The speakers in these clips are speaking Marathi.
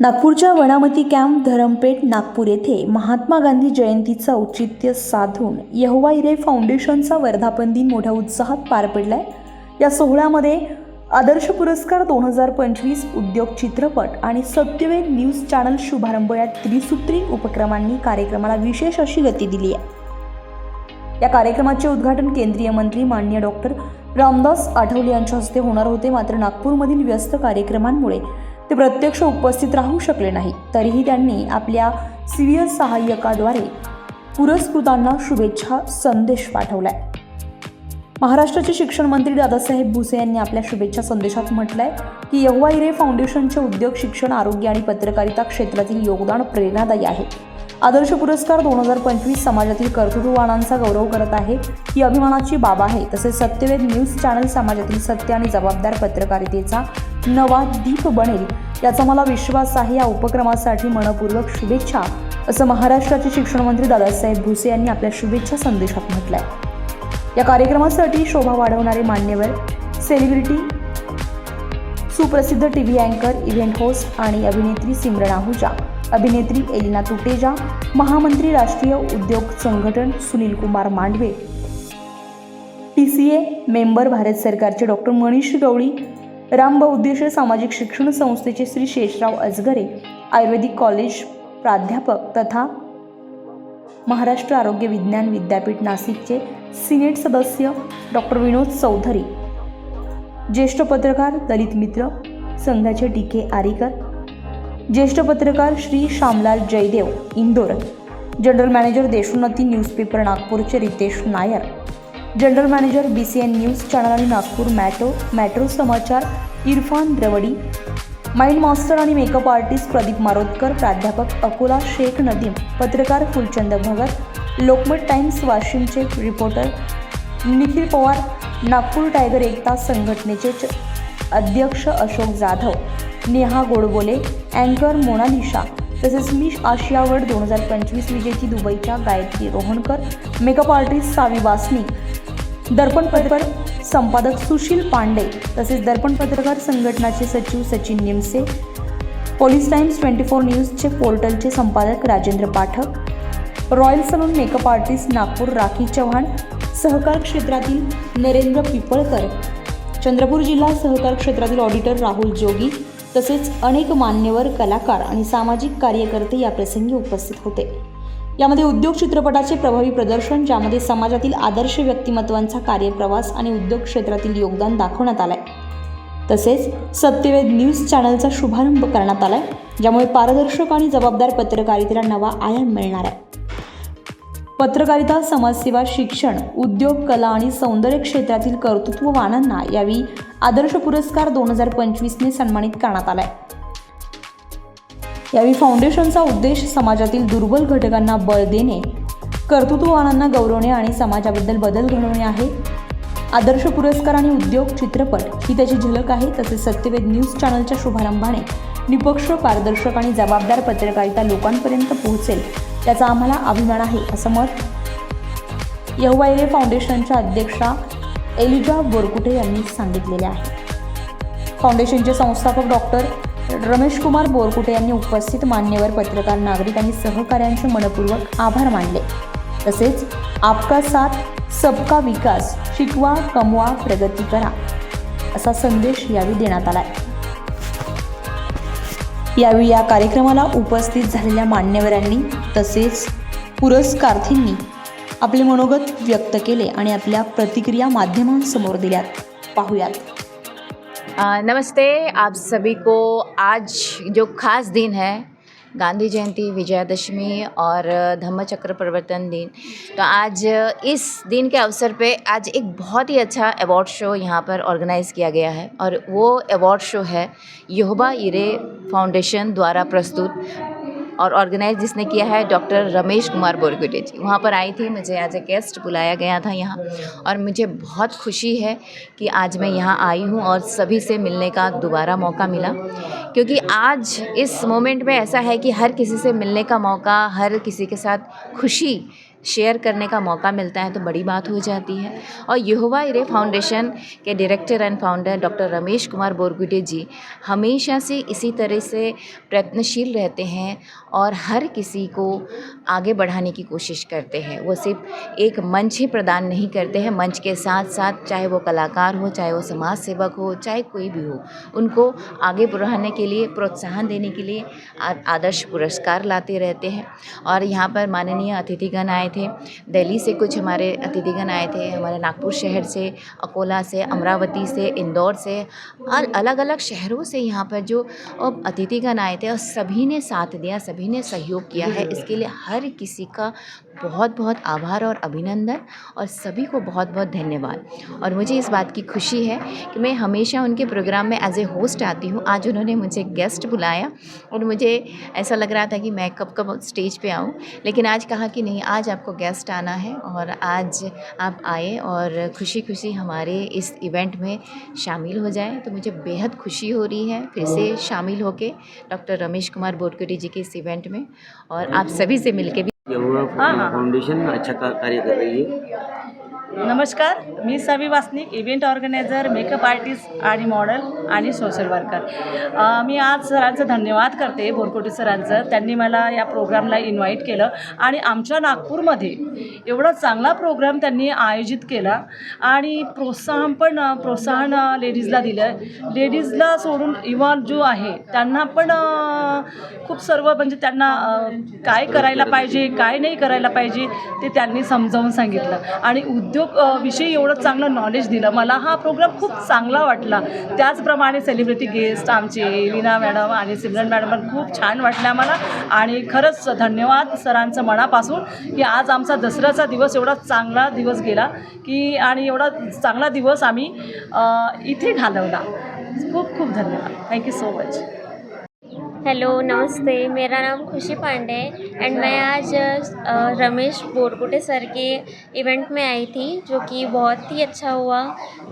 नागपूरच्या वनामती कॅम्प धरमपेठ नागपूर येथे महात्मा गांधी जयंतीचं औचित्य साधून यहोवा हिरे फाउंडेशनचा वर्धापन दिन मोठ्या उत्साहात पार पडला आहे या सोहळ्यामध्ये आदर्श पुरस्कार दोन हजार पंचवीस उद्योग चित्रपट आणि सत्यवेद न्यूज चॅनल शुभारंभ या त्रिसूत्री उपक्रमांनी कार्यक्रमाला विशेष अशी गती दिली आहे. या कार्यक्रमाचे उद्घाटन केंद्रीय मंत्री मान्य डॉक्टर रामदास आठवले यांच्या हस्ते होणार होते. मात्र नागपूरमधील व्यस्त कार्यक्रमांमुळे ते प्रत्यक्ष उपस्थित राहू शकले नाही. तरीही त्यांनी आपल्या सिव्हिअर सहाय्यकाद्वारे पुरस्कृतांना शुभेच्छा संदेश पाठवलाय. महाराष्ट्राचे शिक्षण मंत्री दादासाहेब भुसे यांनी आपल्या शुभेच्छा संदेशात म्हटलंय की यव्वा इरे फाउंडेशनचे उद्योग शिक्षण आरोग्य आणि पत्रकारिता क्षेत्रातील योगदान प्रेरणादायी आहे. आदर्श पुरस्कार दोन हजार पंचवीस समाजातील कर्तृत्ववानांचा गौरव करत आहे. ही अभिमानाची बाब आहे. तसेच सत्यवेद न्यूज चॅनल समाजातील सत्य आणि जबाबदार पत्रकारितेचा नवा दीप बनेल. याचा मला विश्वास आहे या उपक्रमासाठी मनपूर्वक शुभेच्छा असं महाराष्ट्राचे शिक्षण मंत्री दादासाहेब भुसे यांनी आपल्या शुभेच्छा संदेशात म्हटलंय. या कार्यक्रमासाठी शोभा वाढवणारे मान्यवर सेलिब्रिटी सुप्रसिद्ध टी व्ही अँकर इव्हेंट होस्ट आणि अभिनेत्री सिमरन आहुजा अभिनेत्री एलिना तुटेजा महामंत्री राष्ट्रीय उद्योग संघटन Sunil Kumar Mandave T C A member Bharat सरकारचे डॉक्टर मनीष गवळी राम सामाजिक शिक्षण संस्थेचे श्री शेषराव अजगरे आयुर्वेदिक कॉलेज प्राध्यापक तथा महाराष्ट्र आरोग्य विज्ञान विद्यापीठ नाशिकचे सिनेट सदस्य डॉक्टर विनोद चौधरी ज्येष्ठ पत्रकार दलित मित्र संघाचे डी के आरीकर ज्येष्ठ पत्रकार Shri Shyamlal Jaidev Indore general manager Deshonnati newspaper नागपूरचे Ritesh Nair general manager B C N news channel आणि Nagpur metro metro Samachar Irfan Dravadi mind master आणि मेकअप आर्टिस्ट प्रदीप मारोतकर प्राध्यापक अकोला शेख नदीम पत्रकार फुलचंद भगत लोकमत टाइम्स वाशिमचे रिपोर्टर निखिल पवार नागपूर टायगर एकता संघटनेचे च- अध्यक्ष अशोक जाधव नेहा गोडबोले अँकर मोनालिशा तसेच मिश आशिया वर्ल्ड दोन हजार पंचवीस विजेती दुबईच्या गायत्री रोहणकर मेकअप आर्टिस्ट सावी वासनी दर्पण पत्रकार संपादक सुशील पांडे तसेच दर्पण पत्रकार संघटनाचे सचिव Sachin Nimse police times twenty four न्यूजचे पोर्टलचे संपादक Rajendra Pathak royal salon makeup artist Nagpur Rakhi Chavan सहकार क्षेत्रातील नरेंद्र पिपळकर चंद्रपूर जिल्हा सहकार क्षेत्रातील ऑडिटर राहुल जोगी तसेच अनेक मान्यवर कलाकार आणि सामाजिक कार्यकर्ते या प्रसंगी उपस्थित होते. यामध्ये उद्योग चित्रपटाचे प्रभावी प्रदर्शन ज्यामध्ये समाजातील आदर्श व्यक्तिमत्वांचा कार्यप्रवास आणि उद्योग क्षेत्रातील योगदान दाखवण्यात आलंय. तसेच सत्यवेद न्यूज चॅनलचा शुभारंभ करण्यात आलाय ज्यामुळे पारदर्शक आणि जबाबदार पत्रकारितेला नवा आयाम मिळणार आहे. पत्रकारिता समाजसेवा शिक्षण उद्योग कला आणि सौंदर्य क्षेत्रातील कर्तृत्ववानांना यावेळी आदर्श पुरस्कार दोन हजार पंचवीसने सन्मानित करण्यात आलाय. यावेळी फाउंडेशनचा उद्देश समाजातील दुर्बल घटकांना बळ देणे कर्तृत्ववानांना गौरवणे आणि समाजाबद्दल बदल घडवणे आहे. आदर्श पुरस्कार आणि उद्योग चित्रपट ही त्याची झलक आहे तसेच सत्यवेद न्यूज चॅनलच्या शुभारंभाने निपक्ष पारदर्शक आणि जबाबदार पत्रकारिता लोकांपर्यंत पोहोचेल याचा आम्हाला अभिमान आहे असं मत यहवाईरे फाउंडेशनच्या अध्यक्षा एलिजा बोरकुटे यांनी सांगितलेले आहे. फाउंडेशनचे संस्थापक डॉक्टर रमेश कुमार बोरकुटे यांनी उपस्थित मान्यवर पत्रकार नागरिक आणि सहकाऱ्यांचे मनपूर्वक आभार मानले. तसेच आपका साथ सबका विकास शिकवा कमवा प्रगती करा असा संदेश यावेळी देण्यात आलाय. यावेळी या कार्यक्रमाला उपस्थित झालेल्या मान्यवरांनी तसेच पुरस्कार्थींनी आपले मनोगत व्यक्त केले आणि आपल्या प्रतिक्रिया माध्यमांसमोर दिल्यात. पाहूयात. नमस्ते, आप सभी को आज जो खास दिन है, गांधी जयंती, विजयादशमी और धम्मचक्र प्रवर्तन दिन। तो आज इस दिन के अवसर पे आज एक बहुत ही अच्छा अवार्ड शो यहाँ पर ऑर्गेनाइज़ किया गया है और वो अवार्ड शो है योबा इरे फाउंडेशन द्वारा प्रस्तुत और ऑर्गेनाइज जिसने किया है डॉक्टर रमेश कुमार बोरगुटे जी। वहाँ पर आई थी, मुझे एज ए गेस्ट बुलाया गया था यहाँ और मुझे बहुत खुशी है कि आज मैं यहाँ आई हूँ और सभी से मिलने का दोबारा मौका मिला। क्योंकि आज इस मोमेंट में ऐसा है कि हर किसी से मिलने का मौका, हर किसी के साथ खुशी शेयर करने का मौका मिलता है तो बड़ी बात हो जाती है। और Jehovah Jireh foundation K director and founder doctor Ramesh Kumar Borgute ji हमेशा से इसी तरह से प्रयत्नशील रहते हैं और हर किसी को आगे बढ़ाने की कोशिश करते हैं। वो सिर्फ़ एक मंच ही प्रदान नहीं करते हैं, मंच के साथ साथ चाहे वो कलाकार हो, चाहे वो समाज सेवक हो, चाहे कोई भी हो, उनको आगे बढ़ाने के लिए, प्रोत्साहन देने के लिए आदर्श पुरस्कार लाते रहते हैं। और यहाँ पर माननीय अतिथिगण आए थे। दिल्ली से कुछ हमारे अतिथिगण आए थे हमारे नागपुर शहर से अकोला से अमरावती से इंदौर से और अलग अलग शहरों से यहाँ पर जो अतिथिगण आए थे और सभी ने साथ दिया सभी ने सहयोग किया है। इसके लिए हर किसी का बहुत बहुत आभार और अभिनंदन और सभी को बहुत बहुत धन्यवाद और मुझे इस बात की खुशी है कि मैं हमेशा उनके प्रोग्राम में एज ए होस्ट आती हूँ आज उन्होंने मुझे गेस्ट बुलाया और मुझे ऐसा लग रहा था कि मैं कब कब स्टेज पे आऊँ, लेकिन आज कहा कि नहीं, आज आपको गेस्ट आना है और आज आप आए और खुशी खुशी हमारे इस इवेंट में शामिल हो जाए तो मुझे बेहद खुशी हो रही है फिर से शामिल होके डॉक्टर रमेश कुमार बोडकुटी जी के इस इवेंट में और आप सभी से मिलके भी. फाउंडेशन अच्छा कार्य कर रही है? नमस्कार मी Savi Vasnik event organiser makeup artist आणि मॉडेल आणि सोशल वर्कर मी आज सरांचं धन्यवाद करते बोरकोटे सरांचं. त्यांनी मला या प्रोग्रामला इन्व्हाइट केलं आणि आमच्या नागपूरमध्ये एवढा चांगला प्रोग्राम त्यांनी आयोजित केला आणि प्रोत्साहन पण प्रोत्साहन लेडीजला दिलं लेडीजला सोडून युवा जो आहे त्यांना पण खूप सर्व म्हणजे त्यांना काय करायला पाहिजे काय नाही करायला पाहिजे ते त्यांनी समजावून सांगितलं. आणि उद्योग अ, विषयी एवढं चांगलं नॉलेज दिलं. मला हा प्रोग्राम खूप चांगला वाटला. त्याचप्रमाणे सेलिब्रिटी गेस्ट आमचे लीना मॅडम आणि सिमरन मॅडम पण खूप छान वाटल्या मला आणि खरंच धन्यवाद सरांचं मनापासून की आज आमचा दसऱ्याचा दिवस एवढा चांगला दिवस गेला की आणि एवढा चांगला दिवस आम्ही इथे घालवला. खूप खूप धन्यवाद. Thank you so much hello, नमस्ते। मेरा नाम खुशी पांडे एंड मैं आज रमेश बोरकुटे सर के इवेंट में आई थी, जो कि बहुत ही अच्छा हुआ।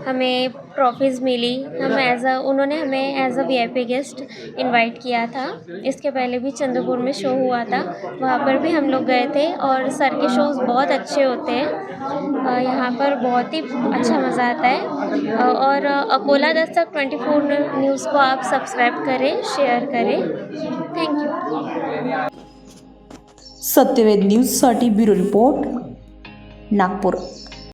हमें ट्रॉफीज़ मिली। हम एज अ, उन्होंने हमें as a VIP guest invite KIA था। इसके पहले भी चंद्रपुर में शो हुआ था। वहाँ पर भी हम लोग गए थे और सर के शोज़ बहुत अच्छे होते हैं। यहाँ पर बहुत ही अच्छा मज़ा आता है। और अकोला दस्तक ट्वेंटी न्यूज़ को आप सब्सक्राइब करें, शेयर करें। सत्यवेद न्यूजसाठी ब्युरो रिपोर्ट नागपूर.